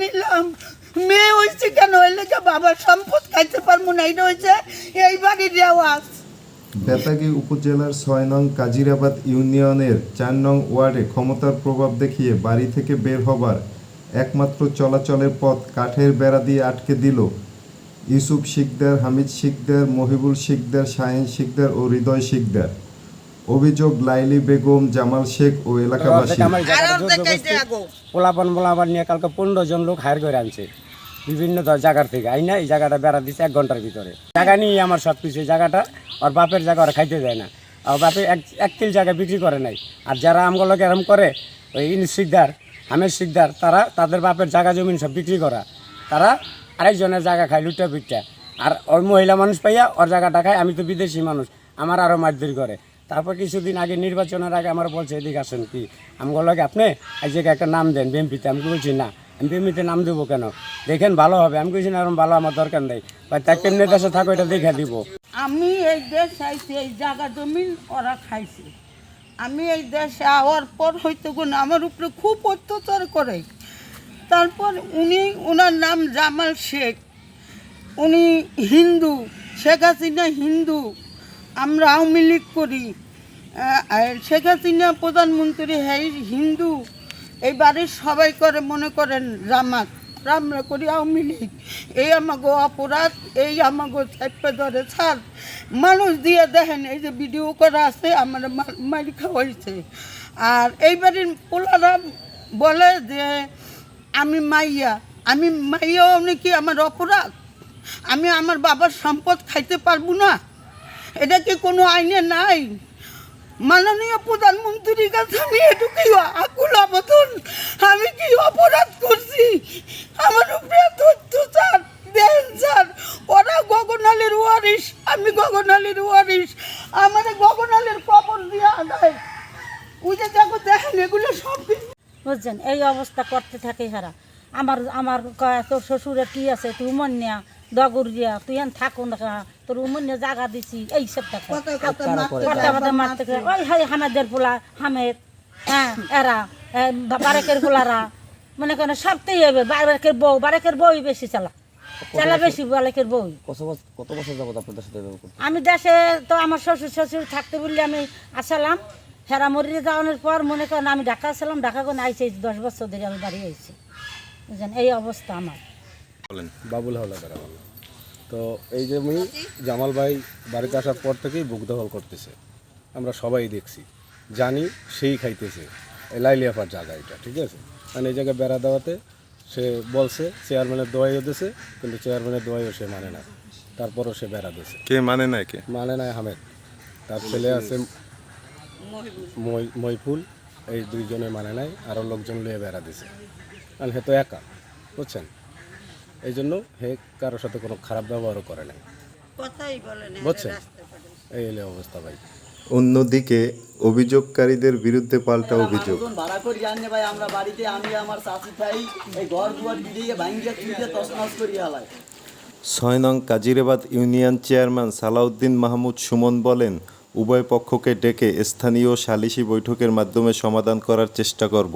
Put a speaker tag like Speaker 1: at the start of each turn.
Speaker 1: নিলাম। মেয়ে হয়েছে কেন? বাবার সম্পদ খাইতে পারব না, এটা হয়েছে এই
Speaker 2: বেতাগী উপজেলার ছয় নং কাজিরাবাদ ইউনিয়নের চার নং ওয়ার্ডে ক্ষমতার প্রভাব দেখিয়ে বাড়ি থেকে বের হবার একমাত্র চলাচলের পথ কাঠের বেড়া দিয়ে আটকে দিল ইউসুফ শিকদার, হামিদ শিকদার, মহিবুল শিকদার, শাহিন শিকদার ও হৃদয় শিকদার। অভিযোগ লাইলি বেগম জামাল শেখ ও এলাকাবাসী।
Speaker 1: আর।
Speaker 3: পোলাপান পোলাপান নিয়ে কালকে পনেরো জন লোক হায়ার করে আনছে। বিভিন্ন ধর- জায়গার থেকে। আই না এই জায়গাটা বেড়া দিচ্ছে এক ঘণ্টার ভিতরে। জায়গা নিয়ে আমার সব কিছু এই জায়গাটা আর বাপের জায়গা ওরা খাইতে দেয় না। আর বাপে এক এক কিল জায়গা বিক্রি করে নাই। আর যারা আমগুলোকে এরম করে ওই ইনিস শিকদার হামের শিকদার তারা তাদের বাপের জায়গা জমিন সব বিক্রি করা। তারা আরেকজনের জায়গা খায় লুটা পিঠটা আর ওই মহিলা মানুষ পাইয়া ওর জায়গাটা খায় আমি তো বিদেশি মানুষ। আমার আরও মারধর করে। তারপর কিছুদিন আগে নির্বাচনের আগে আমার বলছে, এদিকে আসেন কি? আমি বলল কি আপনি? এই একটা নাম দেন বিএমপিতে আমি বলছি, না। আমি বিএমপিতে নাম দেবো কেন? দেখেন ভালো হবে। আমি বলছি না, এরকম ভালো আমার দরকার নেই। বা তাই কেমনি দেশে থাকো এটা দেখে দিব।
Speaker 1: আমি এই দেশ আইছি এই জায়গা জমিন ওরা খাইছে। আমি এই দেশে আওয়ার পর হয়তো কোন আমার উপরে খুব অত্যাচার করে। তারপর উনি ওনার নাম জামাল শেখ। উনি হিন্দু, শেখ হাসিনা হিন্দু। আমরা আওয়ামী লীগ করি। শেখ হাসিনা প্রধানমন্ত্রী হ্যাঁ হিন্দু, এই বাড়ির সবাই করে, মনে করেন জামাত আমরা করি আওয়ামী লীগ। এই আমাগো অপরাধ, এই আমাগো চাপে ধরে ছাড়। মানুষ দিয়ে দেখেন, এই যে ভিডিও করা আছে, আমার মারি খাওয়াইছে আর এই বাড়ির পোলারা বলে যে, আমি মাইয়া। আমি মাইয়া নাকি আমার অপরাধ? আমি আমার বাবার সম্পদ খাইতে পারব না? এটা কি কোনো আইনে নাই? মাননীয় প্রধানমন্ত্রীর কাছে আমি এটুকুই আকুল আবেদন। আমি কি অপরাধ করছি? আমার উপরে অত্যাচার। দেন স্যার, ওরা গগনালের ওয়ারিস আমি গগনালের ওয়ারিস আমার গগনালের কবর দিয়ে আদায়। ওই যে দেখো, দেখেন, এগুলো সব
Speaker 4: বুঝছেন? এই অবস্থা করতে থাকে হারা। আমার আমার তোর শ্বশুরের কি আছে? তুই উমন নেয়া। দগর দিয়া তুই এন থাকো না তোর উমন জাগা দিছি এই সব কথা কথা মারতে ওই হাই হামেদের পোলা হামেদ হ্যাঁ। এরা বারেকের পোলারা মনে করেন সবটাই হবে বারেকের বউ বারেকের বউই বেশি চালা। চালা বেশি বারেকের বউ
Speaker 3: কত বছর কত যাবত আপনাদের সাথে
Speaker 4: আমি দেশে তো আমার শ্বশুর শ্বশুর থাকতে বললে আমি আসালাম। হেরা মরিয়ে যাওয়ানোর পর মনে করেন আমি ঢাকা আসলাম ঢাকা করে আইছি এই দশ বছর ধরে আমি বাড়ি আইছি। বুঝলেন? এই অবস্থা আমার।
Speaker 5: বাবুল হাওলাদার আমার। তো এই যে আমি জামাল ভাই বাড়িতে আসার পর থেকেই বুক দখল করতেছে। আমরা সবাই দেখছি। জানি সেই খাইতেছে। এই লাইলিয়াপার জায়গা এটা ঠিক আছে? মানে এই জায়গায় বেড়া দেওয়াতে সে বলছে চেয়ারম্যানের দোয়াইও দিছে কিন্তু চেয়ারম্যানের দোয়াইও সে মানে না। তারপরও সে বেড়া দিছে।
Speaker 2: কে মানে না কে?
Speaker 5: মানে না হামেদ তার ছেলে আছে মই- মইফুল এই দুইজনে মানে নাই আরও লোকজন লিয়ে বেড়া দিছে। কারণ হে তো একা বুঝছেন? এই জন্য হে কারোর সাথে কোনো খারাপ ব্যবহারও করে নাই।
Speaker 1: কথাই বলেন
Speaker 5: বুঝছেন এই হলে অবস্থা ভাই।
Speaker 2: অন্যদিকে অভিযোগকারীদের বিরুদ্ধে পাল্টা অভিযোগ।
Speaker 6: ভাড়া করি জানি ভাই আমরা বাড়িতে আমি আমার চাচি ভাই এই ঘর দুয়ার গিরিয়ে ভাঙ্গিয়ে চুরিয়ে তসনস করিয়ে হালাই
Speaker 2: ছয় নং কাজিরাবাদ ইউনিয়ন চেয়ারম্যান সালাউদ্দিন মাহমুদ সুমন বলেন উভয় পক্ষকে ডেকে স্থানীয় সালিশি বৈঠকের মাধ্যমে সমাধান করার চেষ্টা করব।